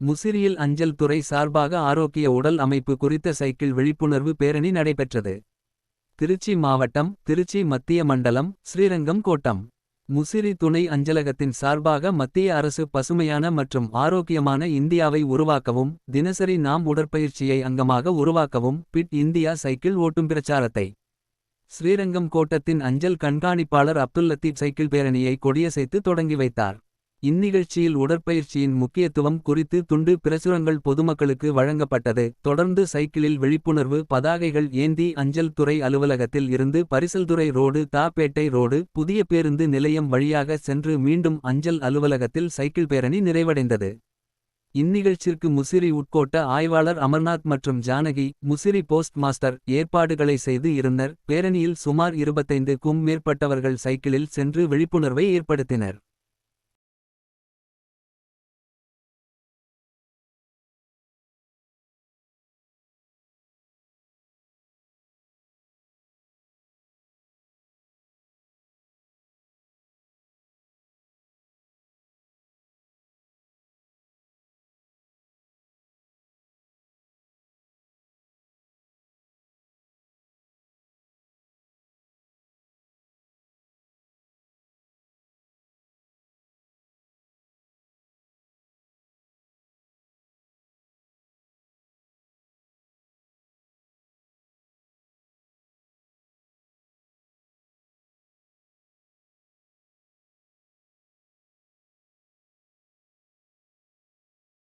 முசிறியில் அஞ்சல் துறை சார்பாக ஆரோக்கிய உடல் அமைப்பு குறித்த சைக்கிள் விழிப்புணர்வு பேரணி நடைபெற்றது. திருச்சி மாவட்டம் திருச்சி மத்திய மண்டலம் ஸ்ரீரங்கம் கோட்டம். முசிறி துணை அஞ்சலகத்தின் சார்பாக மத்திய அரசு பசுமையான மற்றும் ஆரோக்கியமான இந்தியாவை உருவாக்கவும். தினசரி நாம் உடற்பயிற்சியை அங்கமாக உருவாக்கவும் பிட் இந்தியா சைக்கிள் ஓட்டும் பிரச்சாரத்தை. ஸ்ரீரங்கம் கோட்டத்தின் அஞ்சல் கண்காணிப்பாளர் அப்துல்லத்தீப் சைக்கிள் பேரணியை கொடியசைத்து தொடங்கி வைத்தார். இந்நிகழ்ச்சியில் உடற்பயிற்சியின் முக்கியத்துவம் குறித்து துண்டு பிரசுரங்கள் பொதுமக்களுக்கு வழங்கப்பட்டது. தொடர்ந்து சைக்கிளில் விழிப்புணர்வு பதாகைகள் ஏந்தி அஞ்சல் துறை அலுவலகத்தில் இருந்து பரிசல்துறை ரோடு தாப்பேட்டை ரோடு புதிய பேருந்து நிலையம் வழியாக சென்று மீண்டும் அஞ்சல் அலுவலகத்தில் சைக்கிள் பேரணி நிறைவடைந்தது. இந்நிகழ்ச்சிற்கு முசிறி உட்கோட்ட ஆய்வாளர் அமர்நாத் மற்றும் ஜானகி முசிறி போஸ்ட் மாஸ்டர் ஏற்பாடுகளை செய்து இருந்தனர் பேரணியில் சுமார் இருபத்தைந்து கும் மேற்பட்டவர்கள் சைக்கிளில் சென்று விழிப்புணர்வை ஏற்படுத்தினர்.